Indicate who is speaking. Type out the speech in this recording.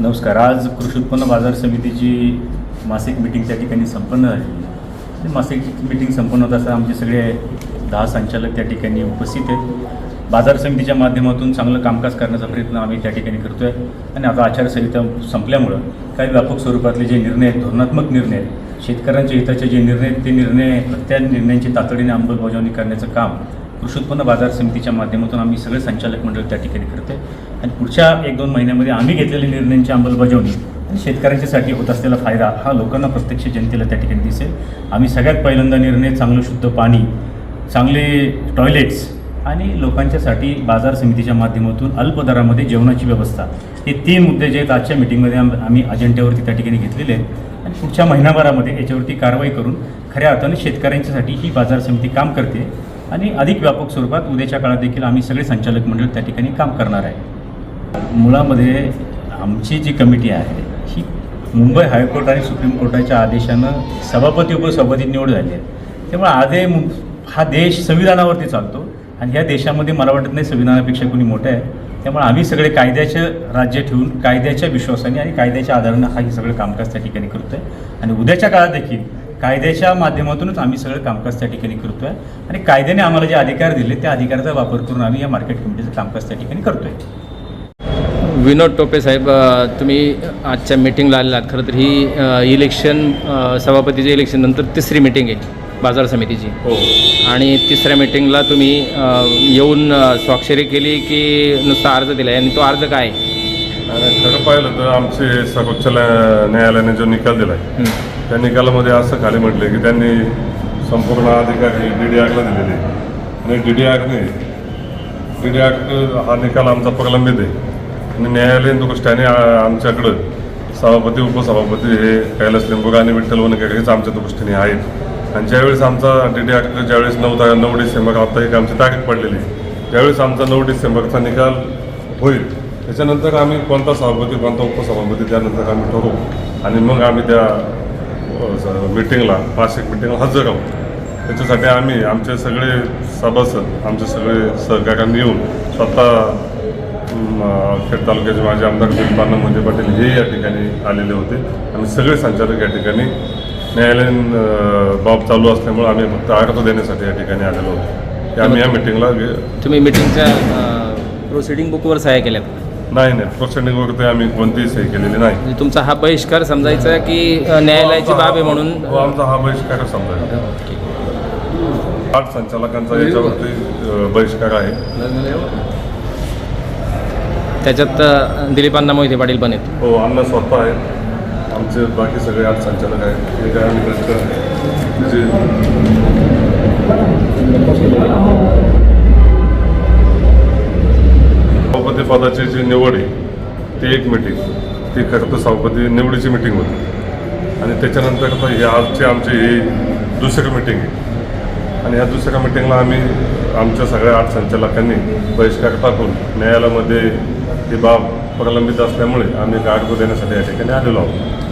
Speaker 1: नमस्कार. आज कृषी उत्पन्न बाजार समितीची मासिक मिटिंग त्या ठिकाणी संपन्न झाली. मासिक मिटिंग संपन्न होत असताना आमचे सगळे दहा संचालक त्या ठिकाणी उपस्थित आहेत. बाजार समितीच्या माध्यमातून चांगलं कामकाज करण्याचा प्रयत्न आम्ही त्या ठिकाणी करतो आहे आणि आता आचारसंहिता संपल्यामुळं काही व्यापक स्वरूपातले जे निर्णय आहेत धोरणात्मक निर्णय आहेत शेतकऱ्यांच्या हिताचे जे निर्णय आहेत ते निर्णय त्या निर्णयांची तातडीने अंमलबजावणी करण्याचं काम कृषी उत्पन्न बाजार समितीच्या माध्यमातून आम्ही सगळे संचालक मंडळ त्या ठिकाणी करते आणि पुढच्या एक दोन महिन्यामध्ये आम्ही घेतलेल्या निर्णयांची अंमलबजावणी आणि शेतकऱ्यांच्यासाठी होत असलेला फायदा हा लोकांना प्रत्यक्ष जनतेला त्या ठिकाणी दिसेल. आम्ही सगळ्यात पहिल्यांदा निर्णय चांगलं शुद्ध पाणी चांगले टॉयलेट्स आणि लोकांच्यासाठी बाजार समितीच्या माध्यमातून अल्प दरामध्ये जेवणाची व्यवस्था. हे तीन मुद्दे जे आहेत आजच्या मिटिंगमध्ये आम्ही अजेंड्यावरती त्या ठिकाणी घेतलेले आहेत. आणि पुढच्या महिनाभरामध्ये याच्यावरती कारवाई करून खऱ्या अर्थाने शेतकऱ्यांच्यासाठी ही बाजार समिती काम करते. आणि अधिक व्यापक स्वरूपात उद्याच्या काळात देखील आम्ही सगळे संचालक मंडळ त्या ठिकाणी काम करणार आहे. मुळामध्ये आमची जी कमिटी आहे ही मुंबई हायकोर्ट आणि सुप्रीम कोर्टाच्या आदेशानं सभापती उपसभापती निवड झाली आहे. त्यामुळे आधे मु- हा देश संविधानावरती चालतो आणि ह्या देशामध्ये मला वाटत नाही संविधानापेक्षा कोणी मोठं आहे. त्यामुळे आम्ही सगळे कायद्याचं राज्य ठेवून कायद्याच्या विश्वासाने आणि कायद्याच्या आधारानं हा हे सगळं कामकाज त्या ठिकाणी करतो आहे आणि उद्याच्या काळात देखील कायद्याच्या माध्यमातूनच आम्ही सगळं कामकाज त्या ठिकाणी करतो आहे आणि कायद्याने आम्हाला जे अधिकार दिले त्या अधिकाराचा वापर करून आम्ही या मार्केट कमिटीचं कामकाज त्या ठिकाणी करतो आहे
Speaker 2: विनोद टोपे साहेब तुम्ही आजच्या मिटिंगला आलेलात खरं तर ही इलेक्शन सभापतीच्या इलेक्शन नंतर तिसरी मिटिंग आहे बाजार समितीची.
Speaker 3: हो.
Speaker 2: आणि तिसऱ्या मिटिंगला तुम्ही येऊन स्वाक्षरी केली की नुसता अर्ज दिला आणि तो अर्ज काय
Speaker 3: खरं पाहिलं तर आमचे सर्वोच्च न्या- न्यायालयाने जो निकाल दिला आहे. त्या निकालामध्ये असं खाली म्हटले की त्यांनी संपूर्ण अधिकार हे डी डी आकला दिलेले आणि डी डी आरने डी डी आक हा निकाल आमचा प्रलंबित आहे. आणि न्यायालयीन दृष्ट्याने आमच्याकडं सभापती उपसभापती हे कैलास लिंबुगा आणि विठ्ठल वनकर हेच आमच्या दृष्टीने आहेत. आणि ज्यावेळेस आमचा डी डी आर ज्यावेळेस नऊ ता नऊ डिसेंबर आता एक आमची तारीख पडलेली त्यावेळेस ज्यावेळेस आमचा नऊ डिसेंबरचा निकाल होईल त्याच्यानंतर आम्ही कोणता सभापती कोणता उपसभापती त्यानंतर आम्ही ठरवू. आणि मग आम्ही त्या मिटिंगला वार्षिक मिटिंगला हजर आहोत. त्याच्यासाठी आम्ही आमचे सगळे सभासद आमचे सगळे सहकार्यांनी येऊन स्वतः खेड तालुक्याचे माझे आमदार दिलपाना मोहिते पाटील हे या ठिकाणी आलेले होते. आम्ही सगळे संचालक या ठिकाणी. न्यायालयीन बाब चालू असल्यामुळे आम्ही फक्त अर्ज देण्यासाठी या ठिकाणी आलेलो होतो. आम्ही या मिटिंगला
Speaker 2: तुम्ही मिटिंगच्या प्रोसिडिंग बुकवर सह्या केल्यात.
Speaker 3: नाही नाही. प्रोसेडिंगवरती आम्ही कोणतीही सही केलेली नाही.
Speaker 2: म्हणजे तुमचा हा बहिष्कार समजायचा की अ, न्यायालयाची बाब आहे म्हणून?
Speaker 3: हो, आमचा हा बहिष्कार समजायचा. आठ संचालकांचा याच्यावरती अ, बहिष्कार आहे.
Speaker 2: त्याच्यात अ, दिलीपांना मोहिते पाटील पण आहेत.
Speaker 3: हो अण्णा स्वतः आहेत. आमचे बाकी सगळे आठ संचालक आहेत. हे काय आम्ही त्यांचं जे पदाची जी निवड आहे ती एक मिटिंग ती खरं सावपती सभापती निवडीची मिटिंग होती. आणि त्याच्यानंतर आता आजची आमची ही दुसरी मिटिंग आहे. आणि या दुसऱ्या मिटिंगला आम्ही आमच्या सगळ्या आठ संचालकांनी बहिष्कार टाकून न्यायालयामध्ये ही बाब प्रलंबित असल्यामुळे आम्ही गाठबो देण्यासाठी या ठिकाणी आलेलो आहोत.